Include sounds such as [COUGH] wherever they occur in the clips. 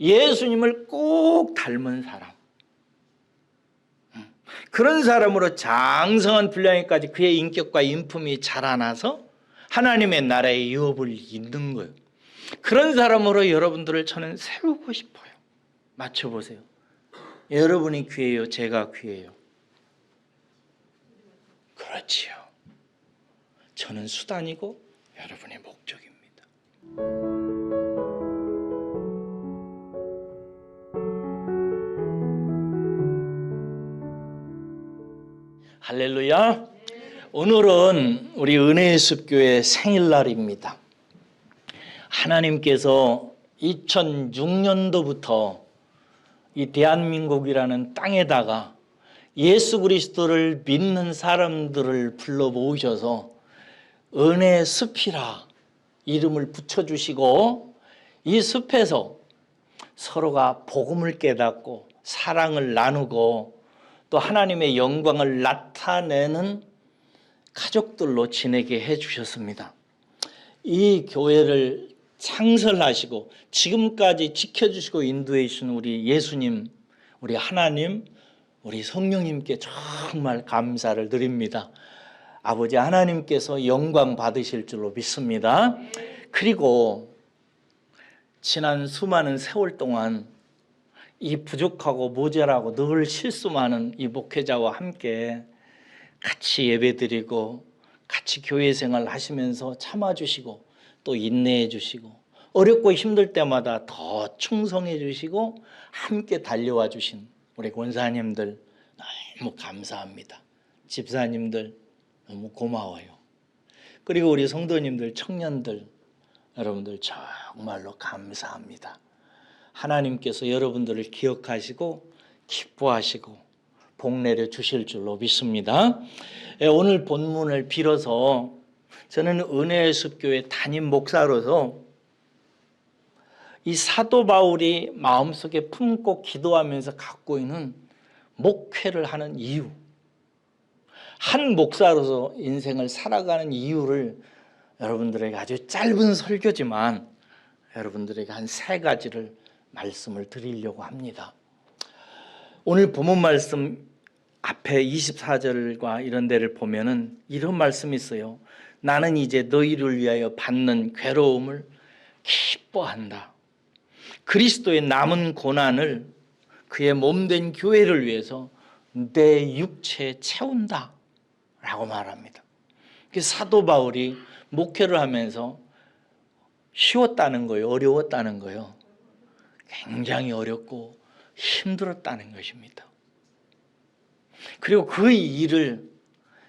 예수님을 꼭 닮은 사람. 음, 그런 사람으로 장성한 분량에까지 그의 인격과 인품이 자라나서 하나님의 나라의 유업을 잇는 거예요. 그런 사람으로 여러분들을 저는 세우고 싶어요. 맞춰보세요. 여러분이 귀해요? 제가 귀해요? 그렇지요. 저는 수단이고 여러분의 목적입니다. 할렐루야. 오늘은 우리 은혜의 숲교회 생일날입니다. 하나님께서 2006년도부터 이 대한민국이라는 땅에다가 예수 그리스도를 믿는 사람들을 불러 모으셔서 은혜의 숲이라 이름을 붙여주시고 이 숲에서 서로가 복음을 깨닫고 사랑을 나누고 또 하나님의 영광을 나타내는 가족들로 지내게 해 주셨습니다. 이 교회를 창설하시고 지금까지 지켜주시고 인도해 주신 우리 예수님, 우리 하나님, 우리 성령님께 정말 감사를 드립니다. 아버지 하나님께서 영광 받으실 줄로 믿습니다. 그리고 지난 수많은 세월 동안 이 부족하고 모자라고 늘 실수 많은 이 목회자와 함께 같이 예배드리고 같이 교회 생활 하시면서 참아주시고 또 인내해 주시고 어렵고 힘들 때마다 더 충성해 주시고 함께 달려와 주신 우리 권사님들 너무 감사합니다. 집사님들 너무 고마워요. 그리고 우리 성도님들, 청년들 여러분들 정말로 감사합니다. 하나님께서 여러분들을 기억하시고 기뻐하시고 복 내려 주실 줄로 믿습니다. 예, 오늘 본문을 빌어서 저는 은혜의 숲교회 담임 목사로서 이 사도 바울이 마음속에 품고 기도하면서 갖고 있는 목회를 하는 이유, 한 목사로서 인생을 살아가는 이유를 여러분들에게 아주 짧은 설교지만 여러분들에게 한 세 가지를 말씀을 드리려고 합니다. 오늘 본문 말씀 앞에 24절과 이런 데를 보면은 이런 말씀이 있어요. 나는 이제 너희를 위하여 받는 괴로움을 기뻐한다. 그리스도의 남은 고난을 그의 몸된 교회를 위해서 내 육체에 채운다. 라고 말합니다. 그 사도 바울이 목회를 하면서 쉬웠다는 거예요. 어려웠다는 거예요. 굉장히 어렵고 힘들었다는 것입니다. 그리고 그 일을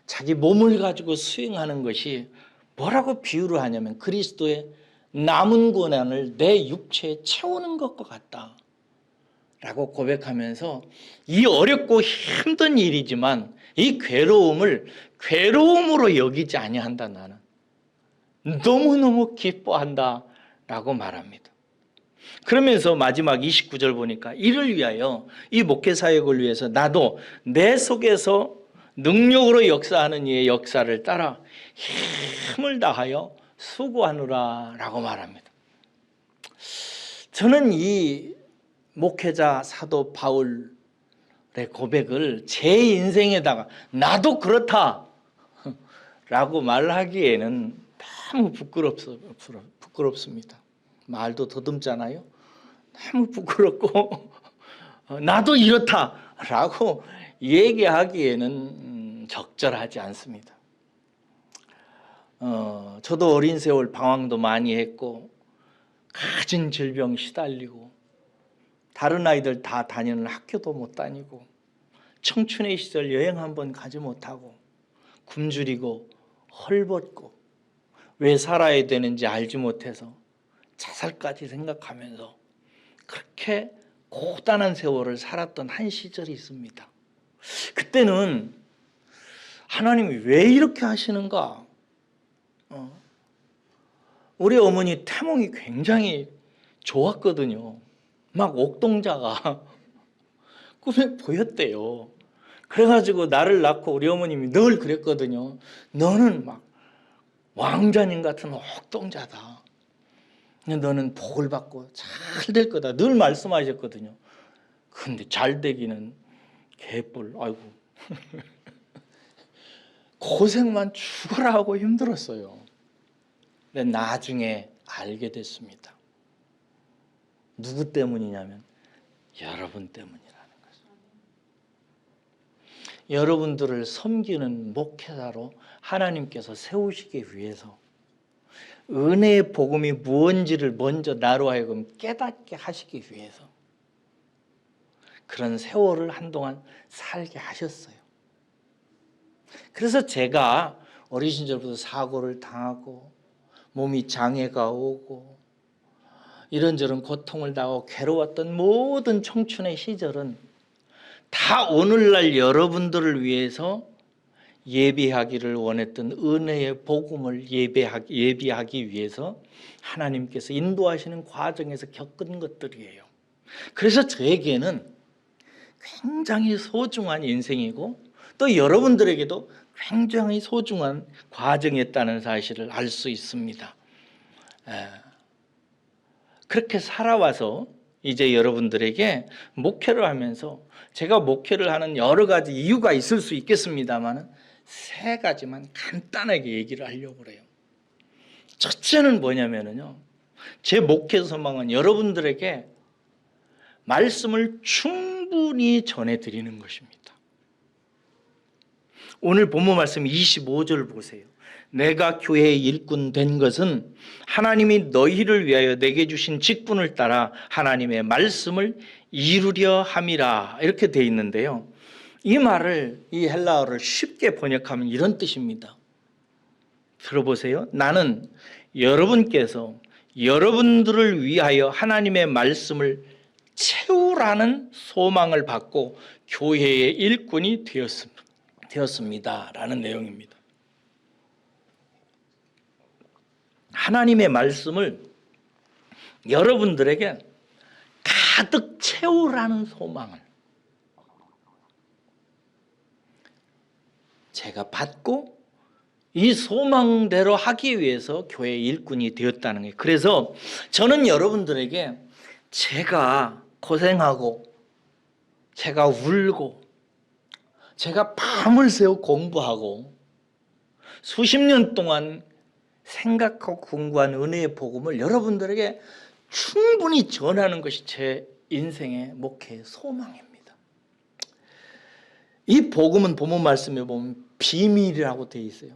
자기 몸을 가지고 수행하는 것이 뭐라고 비유를 하냐면 그리스도의 남은 고난을 내 육체에 채우는 것과 같다. 라고 고백하면서 이 어렵고 힘든 일이지만 이 괴로움을 괴로움으로 여기지 아니한다 나는. 너무너무 기뻐한다 라고 말합니다. 그러면서 마지막 29절 보니까 이를 위하여 이 목회 사역을 위해서 나도 내 속에서 능력으로 역사하는 이의 역사를 따라 힘을 다하여 수고하노라라고 말합니다. 저는 이 목회자 사도 바울의 고백을 제 인생에다가 나도 그렇다 라고 말하기에는 너무 부끄럽습니다. 말도 더듬잖아요. 너무 부끄럽고 [LAUGHS] 나도 이렇다라고 얘기하기에는 음, 적절하지 않습니다. 어, 저도 어린 세월 방황도 많이 했고 가진 질병 시달리고 다른 아이들 다 다니는 학교도 못 다니고 청춘의 시절 여행 한번 가지 못하고 굶주리고 헐벗고 왜 살아야 되는지 알지 못해서 자살까지 생각하면서 그렇게 고단한 세월을 살았던 한 시절이 있습니다. 그때는 하나님이 왜 이렇게 하시는가? 어. 우리 어머니 태몽이 굉장히 좋았거든요. 막 옥동자가 [LAUGHS] 꿈에 보였대요. 그래가지고 나를 낳고 우리 어머님이 늘 그랬거든요. 너는 막 왕자님 같은 옥동자다. 너는 복을 받고 잘 될 거다. 늘 말씀하셨거든요. 근데 잘 되기는 개뿔. 아이고. [LAUGHS] 고생만 죽어라 하고 힘들었어요. 근데 나중에 알게 됐습니다. 누구 때문이냐면 여러분 때문이라는 거죠. 여러분들을 섬기는 목회자로 하나님께서 세우시기 위해서 은혜의 복음이 무언지를 먼저 나로 하여금 깨닫게 하시기 위해서 그런 세월을 한동안 살게 하셨어요. 그래서 제가 어린 시절부터 사고를 당하고 몸이 장애가 오고 이런저런 고통을 당하고 괴로웠던 모든 청춘의 시절은 다 오늘날 여러분들을 위해서 예비하기를 원했던 은혜의 복음을 예배하기, 예비하기 위해서 하나님께서 인도하시는 과정에서 겪은 것들이에요. 그래서 저에게는 굉장히 소중한 인생이고 또 여러분들에게도 굉장히 소중한 과정이었다는 사실을 알 수 있습니다. 에, 그렇게 살아와서 이제 여러분들에게 목회를 하면서 제가 목회를 하는 여러 가지 이유가 있을 수 있겠습니다만 세 가지만 간단하게 얘기를 하려고 그래요. 첫째는 뭐냐면요. 제 목회 소망은 여러분들에게 말씀을 충분히 전해 드리는 것입니다. 오늘 본문 말씀 25절 보세요. 내가 교회의 일꾼 된 것은 하나님이 너희를 위하여 내게 주신 직분을 따라 하나님의 말씀을 이루려 함이라 이렇게 돼 있는데요. 이 말을 이 헬라어를 쉽게 번역하면 이런 뜻입니다. 들어보세요. 나는 여러분께서 여러분들을 위하여 하나님의 말씀을 채우라는 소망을 받고 교회의 일꾼이 되었습니다. 되었습니다라는 내용입니다. 하나님의 말씀을 여러분들에게 가득 채우라는 소망을 제가 받고 이 소망대로 하기 위해서 교회 일꾼이 되었다는 거예요. 그래서 저는 여러분들에게 제가 고생하고 제가 울고 제가 밤을 새워 공부하고 수십 년 동안 생각하고 공부한 은혜의 복음을 여러분들에게 충분히 전하는 것이 제 인생의 목회의 소망입니다. 이 복음은 본문 말씀에 보면 비밀이라고 되어 있어요.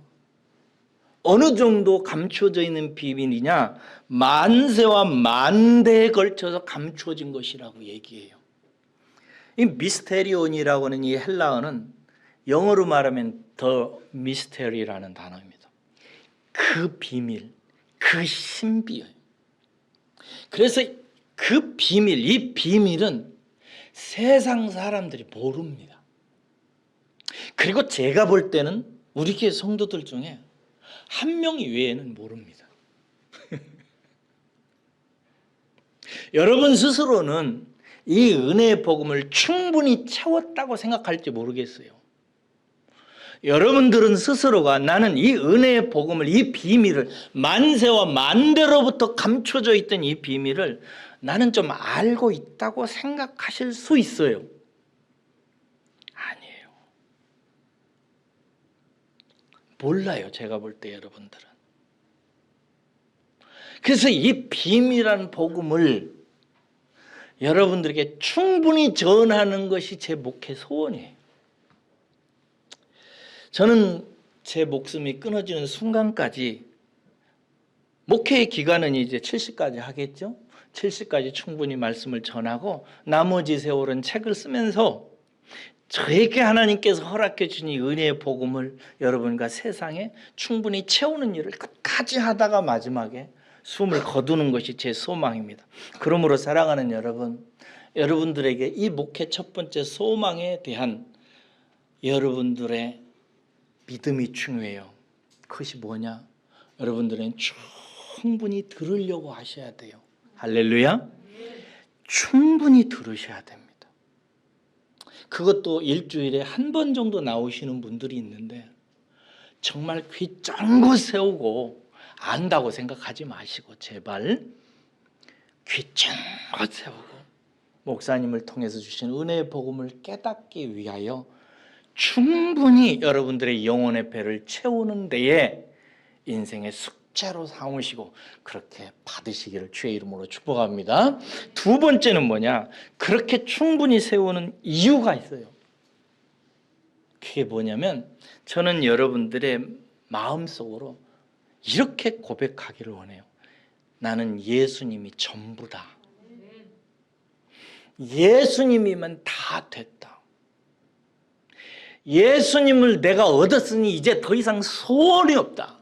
어느 정도 감춰져 있는 비밀이냐? 만세와 만대에 걸쳐서 감춰진 것이라고 얘기해요. 이 미스테리온이라고 하는 이 헬라어는 영어로 말하면 더 미스테리라는 단어입니다. 그 비밀, 그 신비예요. 그래서 그 비밀, 이 비밀은 세상 사람들이 모릅니다. 그리고 제가 볼 때는 우리 교회 성도들 중에 한 명 이외에는 모릅니다. [LAUGHS] 여러분 스스로는 이 은혜의 복음을 충분히 채웠다고 생각할지 모르겠어요. 여러분들은 스스로가 나는 이 은혜의 복음을 이 비밀을 만세와 만대로부터 감춰져 있던 이 비밀을 나는 좀 알고 있다고 생각하실 수 있어요. 몰라요. 제가 볼 때 여러분들은. 그래서 이 비밀한 복음을 여러분들에게 충분히 전하는 것이 제 목회 소원이에요. 저는 제 목숨이 끊어지는 순간까지 목회의 기간은 이제 70까지 하겠죠. 70까지 충분히 말씀을 전하고 나머지 세월은 책을 쓰면서 저에게 하나님께서 허락해 주신 이 은혜의 복음을 여러분과 세상에 충분히 채우는 일을 끝까지 하다가 마지막에 숨을 거두는 것이 제 소망입니다. 그러므로 사랑하는 여러분, 여러분들에게 이 목회 첫 번째 소망에 대한 여러분들의 믿음이 중요해요. 그것이 뭐냐? 여러분들은 충분히 들으려고 하셔야 돼요. 할렐루야. 충분히 들으셔야 됩니다. 그것도 일주일에 한 번 정도 나오시는 분들이 있는데 정말 귀 쫑긋 세우고 안다고 생각하지 마시고 제발 귀청껏 세우고 목사님을 통해서 주신 은혜의 복음을 깨닫기 위하여 충분히 여러분들의 영혼의 배를 채우는 데에 인생의 숙 제로 삼으시고 그렇게 받으시기를 주의 이름으로 축복합니다. 두 번째는 뭐냐? 그렇게 충분히 세우는 이유가 있어요. 그게 뭐냐면 저는 여러분들의 마음속으로 이렇게 고백하기를 원해요. 나는 예수님이 전부다. 예수님이면 다 됐다. 예수님을 내가 얻었으니 이제 더 이상 소원이 없다.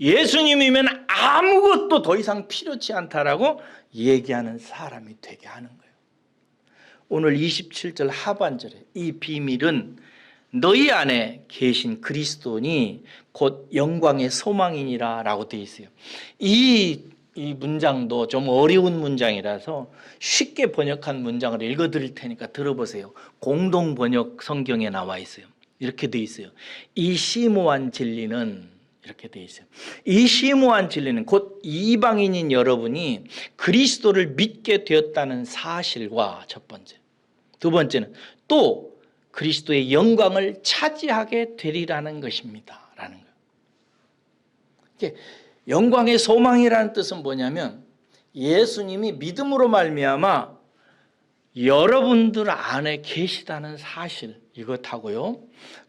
예수님이면 아무것도 더 이상 필요치 않다라고 얘기하는 사람이 되게 하는 거예요. 오늘 27절 하반절에 이 비밀은 너희 안에 계신 그리스도니 곧 영광의 소망이니라 라고 되어 있어요. 이, 이 문장도 좀 어려운 문장이라서 쉽게 번역한 문장을 읽어 드릴 테니까 들어보세요. 공동 번역 성경에 나와 있어요. 이렇게 되어 있어요. 이 심오한 진리는 이렇게 되어 있어요. 이 심오한 진리는 곧 이방인인 여러분이 그리스도를 믿게 되었다는 사실과 첫 번째, 두 번째는 또 그리스도의 영광을 차지하게 되리라는 것입니다. 라는 거예요. 영광의 소망이라는 뜻은 뭐냐면 예수님이 믿음으로 말미암아 여러분들 안에 계시다는 사실 이것하고요.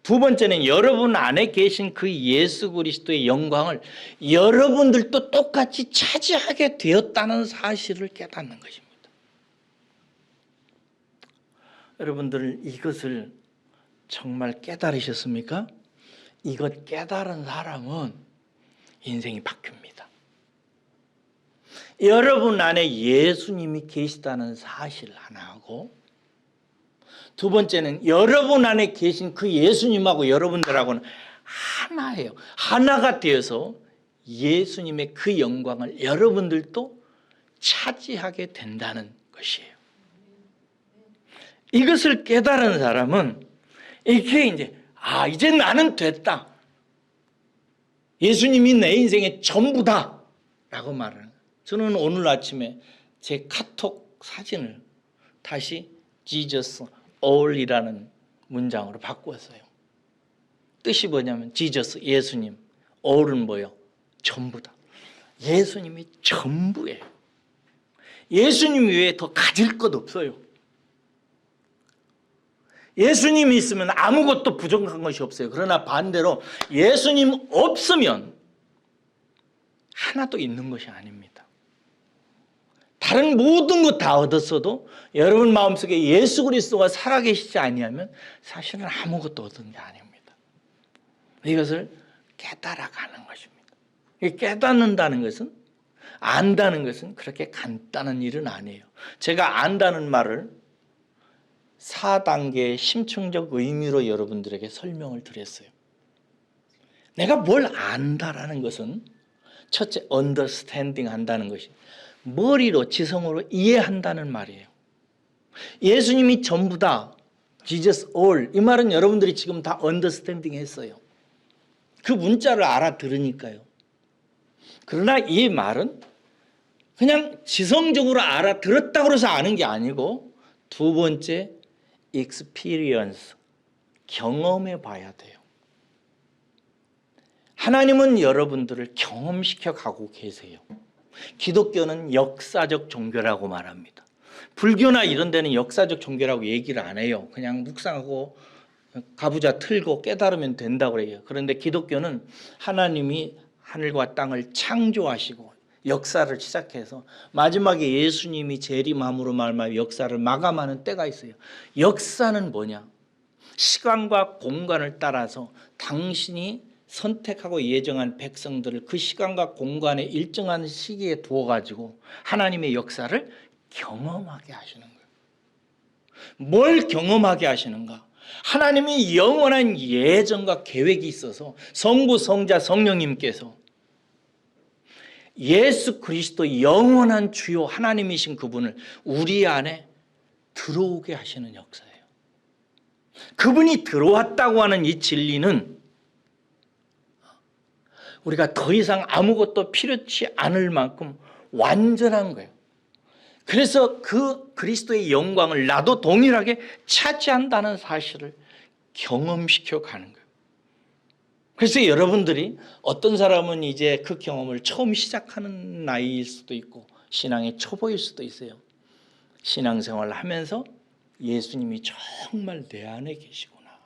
두 번째는 여러분 안에 계신 그 예수 그리스도의 영광을 여러분들도 똑같이 차지하게 되었다는 사실을 깨닫는 것입니다. 여러분들 이것을 정말 깨달으셨습니까? 이것 깨달은 사람은 인생이 바뀝니다. 여러분 안에 예수님이 계시다는 사실 하나하고 두 번째는 여러분 안에 계신 그 예수님하고 여러분들하고는 하나예요. 하나가 되어서 예수님의 그 영광을 여러분들도 차지하게 된다는 것이에요. 이것을 깨달은 사람은 이게 이제 아 이제 나는 됐다. 예수님이 내 인생의 전부다 라고 말하는. 거예요. 저는 오늘 아침에 제 카톡 사진을 다시 Jesus all이라는 문장으로 바꾸었어요. 뜻이 뭐냐면 Jesus 예수님 all은 뭐요? 전부다. 예수님이 전부예요. 예수님 외에 더 가질 것 없어요. 예수님이 있으면 아무것도 부족한 것이 없어요. 그러나 반대로 예수님 없으면 하나도 있는 것이 아닙니다. 다른 모든 것 다 얻었어도 여러분 마음속에 예수 그리스도가 살아계시지 아니하면 사실은 아무것도 얻은 게 아닙니다. 이것을 깨달아가는 것입니다. 이 깨닫는다는 것은 안다는 것은 그렇게 간단한 일은 아니에요. 제가 안다는 말을 4단계의 심층적 의미로 여러분들에게 설명을 드렸어요. 내가 뭘 안다라는 것은 첫째 understanding 한다는 것이 머리로 지성으로 이해한다는 말이에요. 예수님이 전부다. Jesus all. 이 말은 여러분들이 지금 다 understanding 했어요. 그 문자를 알아들으니까요. 그러나 이 말은 그냥 지성적으로 알아들었다고 해서 아는 게 아니고 두 번째 experience 경험해 봐야 돼요. 하나님은 여러분들을 경험시켜 가고 계세요. 기독교는 역사적 종교라고 말합니다. 불교나 이런 데는 역사적 종교라고 얘기를 안 해요. 그냥 묵상하고 가부좌 틀고 깨달으면 된다고 그래요. 그런데 기독교는 하나님이 하늘과 땅을 창조하시고 역사를 시작해서 마지막에 예수님이 재림함으로 말미암아 역사를 마감하는 때가 있어요. 역사는 뭐냐? 시간과 공간을 따라서 당신이 선택하고 예정한 백성들을 그 시간과 공간에 일정한 시기에 두어 가지고 하나님의 역사를 경험하게 하시는 거예요. 뭘 경험하게 하시는가? 하나님이 영원한 예정과 계획이 있어서 성부, 성자, 성령님께서 예수 그리스도 영원한 주요 하나님이신 그분을 우리 안에 들어오게 하시는 역사예요. 그분이 들어왔다고 하는 이 진리는 우리가 더 이상 아무것도 필요치 않을 만큼 완전한 거예요. 그래서 그 그리스도의 영광을 나도 동일하게 차지한다는 사실을 경험시켜 가는 거예요. 그래서 여러분들이 어떤 사람은 이제 그 경험을 처음 시작하는 나이일 수도 있고 신앙의 초보일 수도 있어요. 신앙생활을 하면서 예수님이 정말 내 안에 계시구나.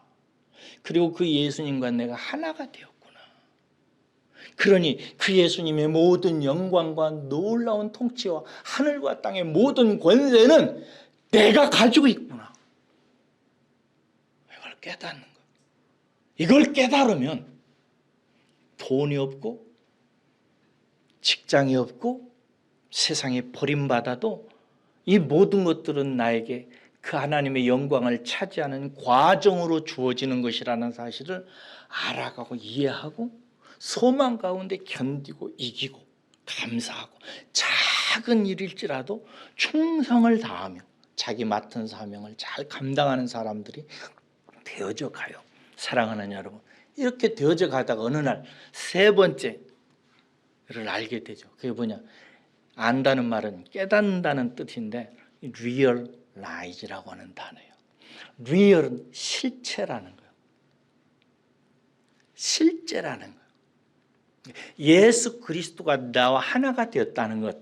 그리고 그 예수님과 내가 하나가 되었구나. 그러니 그 예수님의 모든 영광과 놀라운 통치와 하늘과 땅의 모든 권세는 내가 가지고 있구나. 이걸 깨닫는 거. 이걸 깨달으면 돈이 없고 직장이 없고 세상에 버림받아도 이 모든 것들은 나에게 그 하나님의 영광을 차지하는 과정으로 주어지는 것이라는 사실을 알아가고 이해하고 소망 가운데 견디고 이기고 감사하고 작은 일일지라도 충성을 다하며 자기 맡은 사명을 잘 감당하는 사람들이 되어져 가요. 사랑하는 여러분. 이렇게 되어져 가다가 어느 날 세 번째를 알게 되죠. 그게 뭐냐? 안다는 말은 깨닫는다는 뜻인데 realize라고 하는 단어예요. real은 실체라는 거예요. 실제라는 거예요. 예수 그리스도가 나와 하나가 되었다는 것.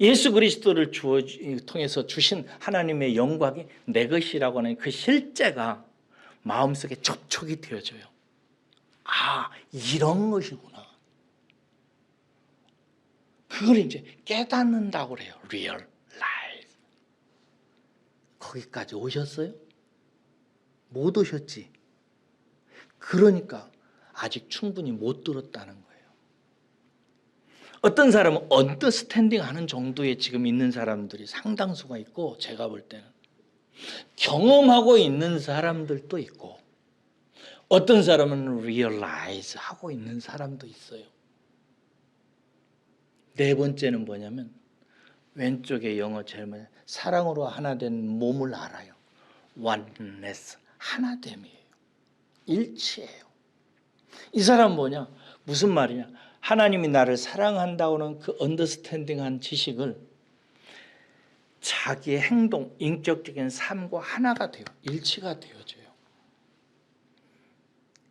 예수 그리스도를 주어 통해서 주신 하나님의 영광이 내 것이라고 하는 그 실제가 마음속에 접촉이 되어져요. 아, 이런 것이구나. 그걸 이제 깨닫는다고 그래요. real life. 거기까지 오셨어요? 못 오셨지. 그러니까 아직 충분히 못 들었다는 거예요. 어떤 사람은 언더스탠딩 하는 정도에 지금 있는 사람들이 상당수가 있고 제가 볼 때는 경험하고 있는 사람들도 있고 어떤 사람은 realize 하고 있는 사람도 있어요. 네 번째는 뭐냐면 왼쪽에 영어 제일 먼저 사랑으로 하나 된 몸을 알아요. oneness 하나됨이에요. 일치예요. 이 사람 뭐냐? 무슨 말이냐? 하나님이 나를 사랑한다고는 그 언더스탠딩한 지식을 자기의 행동, 인격적인 삶과 하나가 돼요. 일치가 되어져요.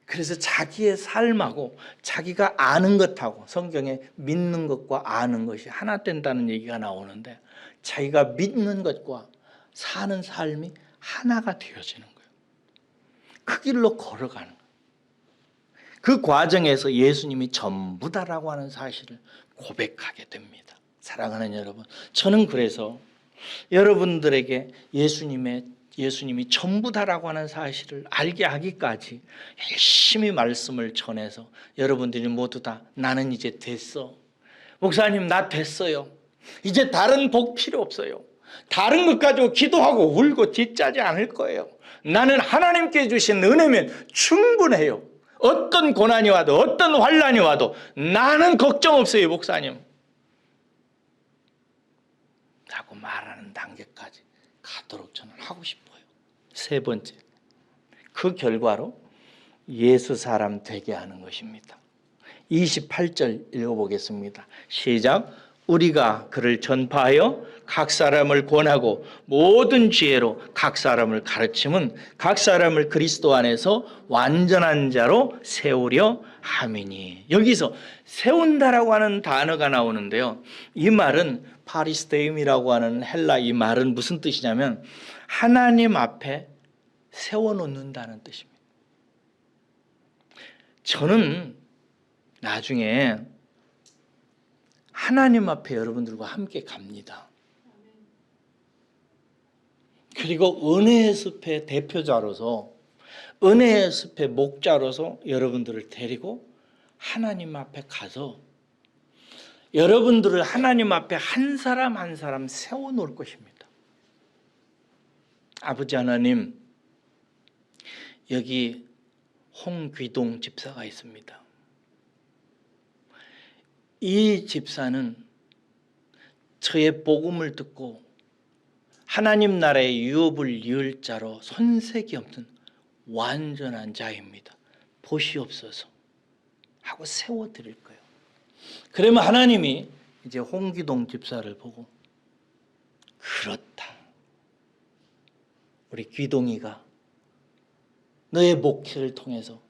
그래서 자기의 삶하고 자기가 아는 것하고 성경에 믿는 것과 아는 것이 하나 된다는 얘기가 나오는데 자기가 믿는 것과 사는 삶이 하나가 되어지는 거예요. 그 길로 걸어가는 거예요. 그 과정에서 예수님이 전부다라고 하는 사실을 고백하게 됩니다. 사랑하는 여러분, 저는 그래서 여러분들에게 예수님의 예수님이 전부다라고 하는 사실을 알게 하기까지 열심히 말씀을 전해서 여러분들이 모두 다 나는 이제 됐어. 목사님 나 됐어요. 이제 다른 복 필요 없어요. 다른 것 가지고 기도하고 울고 뒷짜지 않을 거예요. 나는 하나님께 주신 은혜면 충분해요. 어떤 고난이 와도 어떤 환란이 와도 나는 걱정 없어요, 목사님. 라고 말하는 단계까지 가도록 저는 하고 싶어요. 세 번째. 그 결과로 예수 사람 되게 하는 것입니다. 28절 읽어보겠습니다. 시작. 우리가 그를 전파하여 각 사람을 권하고 모든 지혜로 각 사람을 가르침은 각 사람을 그리스도 안에서 완전한 자로 세우려 함이니. 여기서 세운다라고 하는 단어가 나오는데요. 이 말은 파리스테임이라고 하는 헬라 이 말은 무슨 뜻이냐면 하나님 앞에 세워 놓는다는 뜻입니다. 저는 나중에 하나님 앞에 여러분들과 함께 갑니다. 그리고 은혜의 숲의 대표자로서 은혜의 숲의 목자로서 여러분들을 데리고 하나님 앞에 가서 여러분들을 하나님 앞에 한 사람 한 사람 세워 놓을 것입니다. 아버지 하나님, 여기 홍귀동 집사가 있습니다. 이 집사는 저의 복음을 듣고 하나님 나라의 유업을 이을 자로 손색이 없는 완전한 자입니다. 보시옵소서 하고 세워 드릴 거예요. 그러면 하나님이 이제 홍기동 집사를 보고 그렇다. 우리 귀동이가 너의 목회를 통해서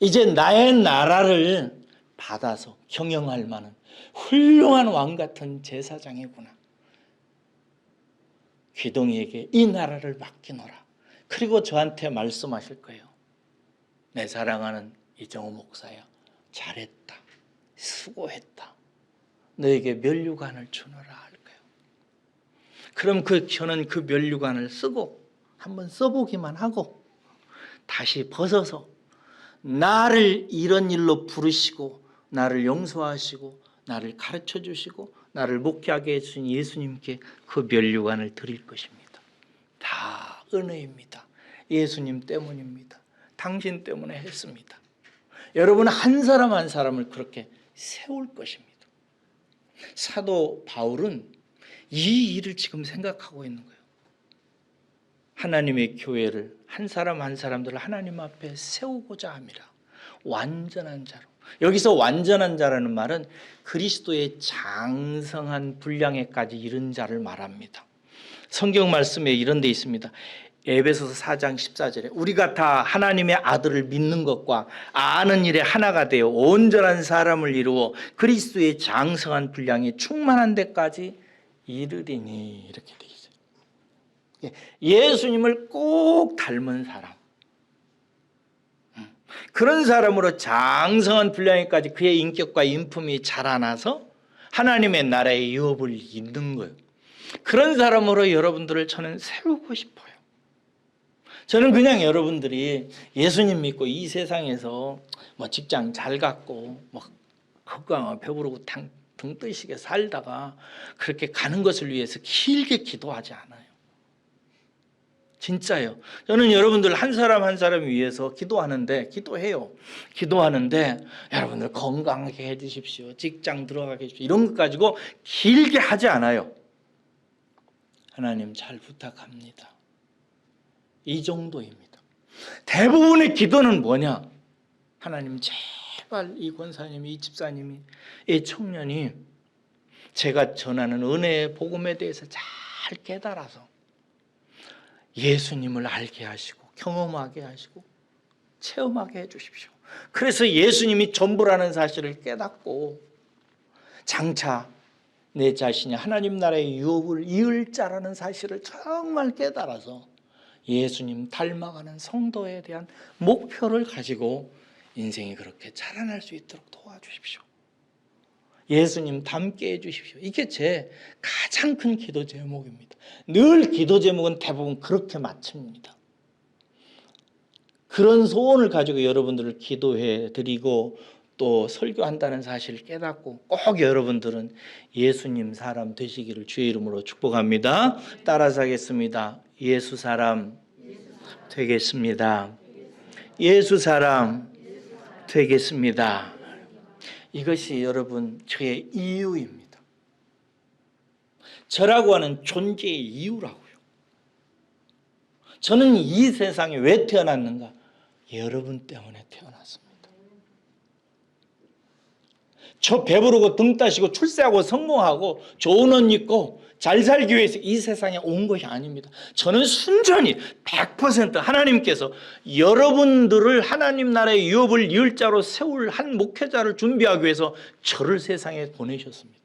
이제 나의 나라를 받아서 경영할 만한 훌륭한 왕 같은 제사장이구나. 귀동이에게 이 나라를 맡기노라. 그리고 저한테 말씀하실 거예요. 내 사랑하는 이정호 목사야. 잘했다. 수고했다. 너에게 면류관을 주노라 할 거예요. 그럼 그 저는 그 면류관을 쓰고 한번 써보기만 하고 다시 벗어서 나를 이런 일로 부르시고 나를 용서하시고 나를 가르쳐 주시고 나를 목회하게 해주신 예수님께 그 면류관을 드릴 것입니다. 다 은혜입니다. 예수님 때문입니다. 당신 때문에 했습니다. 여러분 한 사람 한 사람을 그렇게 세울 것입니다. 사도 바울은 이 일을 지금 생각하고 있는 거예요. 하나님의 교회를 한 사람 한 사람들을 하나님 앞에 세우고자 함이라. 완전한 자로. 여기서 완전한 자라는 말은 그리스도의 장성한 분량에까지 이른 자를 말합니다. 성경 말씀에 이런 데 있습니다. 에베소서 4장 14절에 우리가 다 하나님의 아들을 믿는 것과 아는 일에 하나가 되어 온전한 사람을 이루어 그리스도의 장성한 분량이 충만한 데까지 이르리니 이렇게 돼 있어요. 예, 예수님을 꼭 닮은 사람. 음, 그런 사람으로 장성한 분량에까지 그의 인격과 인품이 자라나서 하나님의 나라의 유업을 잇는 거예요. 그런 사람으로 여러분들을 저는 세우고 싶어요. 저는 그냥 여러분들이 예수님 믿고 이 세상에서 뭐 직장 잘 갖고 뭐 건강하고 배부르고 당, 등 뜨시게 살다가 그렇게 가는 것을 위해서 길게 기도하지 않아요. 진짜요. 저는 여러분들 한 사람 한 사람 위해서 기도하는데 기도해요. 기도하는데 여러분들 건강하게 해 주십시오. 직장 들어가게 해 주십시오. 이런 것 가지고 길게 하지 않아요. 하나님 잘 부탁합니다. 이 정도입니다. 대부분의 기도는 뭐냐? 하나님 제발 이 권사님이 이 집사님이 이 청년이 제가 전하는 은혜의 복음에 대해서 잘 깨달아서 예수님을 알게 하시고 경험하게 하시고 체험하게 해 주십시오. 그래서 예수님이 전부라는 사실을 깨닫고 장차 내 자신이 하나님 나라의 유업을 이을 자라는 사실을 정말 깨달아서 예수님 닮아가는 성도에 대한 목표를 가지고 인생이 그렇게 자라날 수 있도록 도와주십시오. 예수님 닮게 해주십시오. 이게 제 가장 큰 기도 제목입니다. 늘 기도 제목은 대부분 그렇게 맞춥니다. 그런 소원을 가지고 여러분들을 기도해 드리고 또 설교한다는 사실을 깨닫고 꼭 여러분들은 예수님 사람 되시기를 주의 이름으로 축복합니다. 따라서 하겠습니다. 예수 사람 되겠습니다. 예수 사람 되겠습니다. 이것이 여러분 저의 이유입니다. 저라고 하는 존재의 이유라고요. 저는 이 세상에 왜 태어났는가? 여러분 때문에 태어났습니다. 저 배부르고 등 따시고 출세하고 성공하고 좋은 옷 입고 잘 살기 위해서 이 세상에 온 것이 아닙니다. 저는 순전히 100% 하나님께서 여러분들을 하나님 나라의 유업을 이을 자로 세울 한 목회자를 준비하기 위해서 저를 세상에 보내셨습니다.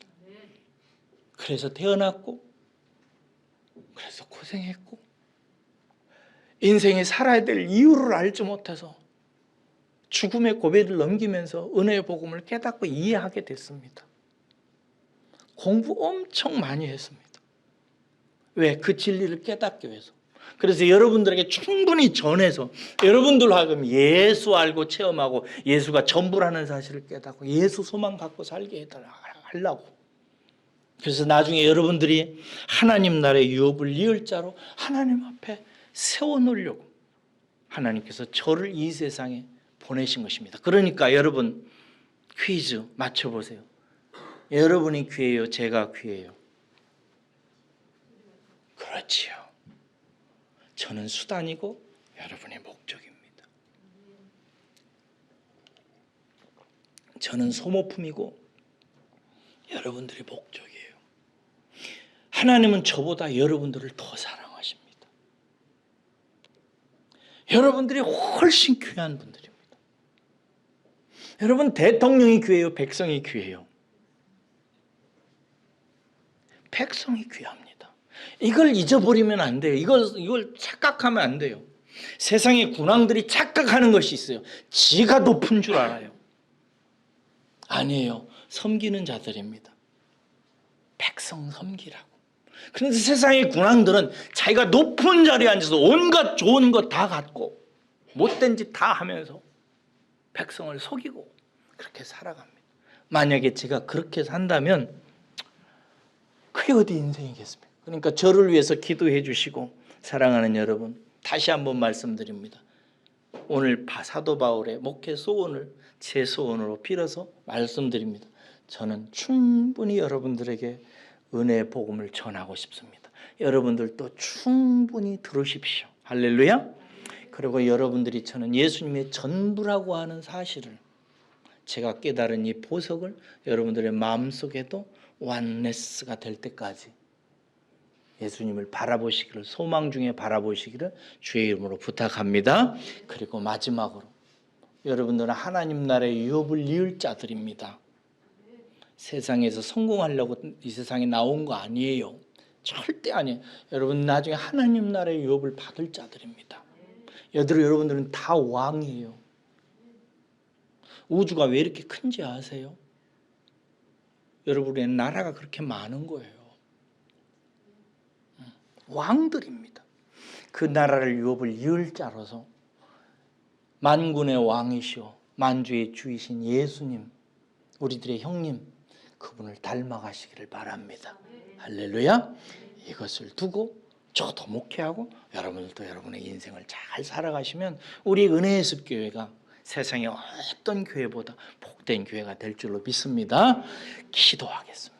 그래서 태어났고 그래서 고생했고 인생에 살아야 될 이유를 알지 못해서 죽음의 고비를 넘기면서 은혜의 복음을 깨닫고 이해하게 됐습니다. 공부 엄청 많이 했습니다. 왜? 그 진리를 깨닫기 위해서. 그래서 여러분들에게 충분히 전해서 여러분들로 하여금 예수 알고 체험하고 예수가 전부라는 사실을 깨닫고 예수 소망 갖고 살게 해달라 하려고. 그래서 나중에 여러분들이 하나님 나라의 유업을 이을 자로 하나님 앞에 세워놓으려고 하나님께서 저를 이 세상에 보내신 것입니다. 그러니까 여러분 퀴즈 맞춰보세요. 여러분이 귀해요? 제가 귀해요? 그렇지요. 저는 수단이고 여러분이 목적입니다. 저는 소모품이고 여러분들의 목적이에요. 하나님은 저보다 여러분들을 더 사랑하십니다. 여러분들이 훨씬 귀한 분들입니다. 여러분 대통령이 귀해요, 백성이 귀해요. 백성이 귀합니다. 이걸 잊어버리면 안 돼요. 이걸 이걸 착각하면 안 돼요. 세상의 군왕들이 착각하는 것이 있어요. 지가 높은 줄 알아요. 아니에요. 섬기는 자들입니다. 백성 섬기라고. 그런데 세상의 군왕들은 자기가 높은 자리에 앉아서 온갖 좋은 것 다 갖고 못된 짓 다 하면서 백성을 속이고 그렇게 살아갑니다. 만약에 제가 그렇게 산다면 그게 어디 인생이겠습니까? 그러니까 저를 위해서 기도해 주시고 사랑하는 여러분 다시 한번 말씀드립니다. 오늘 바- 사도 바울의 목회 소원을 제 소원으로 빌어서 말씀드립니다. 저는 충분히 여러분들에게 은혜의 복음을 전하고 싶습니다. 여러분들도 충분히 들으십시오. 할렐루야. 그리고 여러분들이 저는 예수님의 전부라고 하는 사실을 제가 깨달은 이 보석을 여러분들의 마음속에도 완네스가 될 때까지 예수님을 바라보시기를 소망 중에 바라보시기를 주의 이름으로 부탁합니다. 그리고 마지막으로 여러분들은 하나님 나라의 유업을 이을 자들입니다. 세상에서 성공하려고 이 세상에 나온 거 아니에요. 절대 아니에요. 여러분 나중에 하나님 나라의 유업을 받을 자들입니다. 여들 여러분들은 다 왕이에요. 우주가 왜 이렇게 큰지 아세요? 여러분의 나라가 그렇게 많은 거예요. 왕들입니다. 그 나라를 유업을 이을 자로서 만군의 왕이시오 만주의 주이신 예수님 우리들의 형님 그분을 닮아가시기를 바랍니다. 할렐루야. 이것을 두고 저도 목회하고 여러분들도 여러분의 인생을 잘 살아가시면 우리 은혜의 숲 교회가 세상의 어떤 교회보다 복된 교회가 될 줄로 믿습니다. 기도하겠습니다.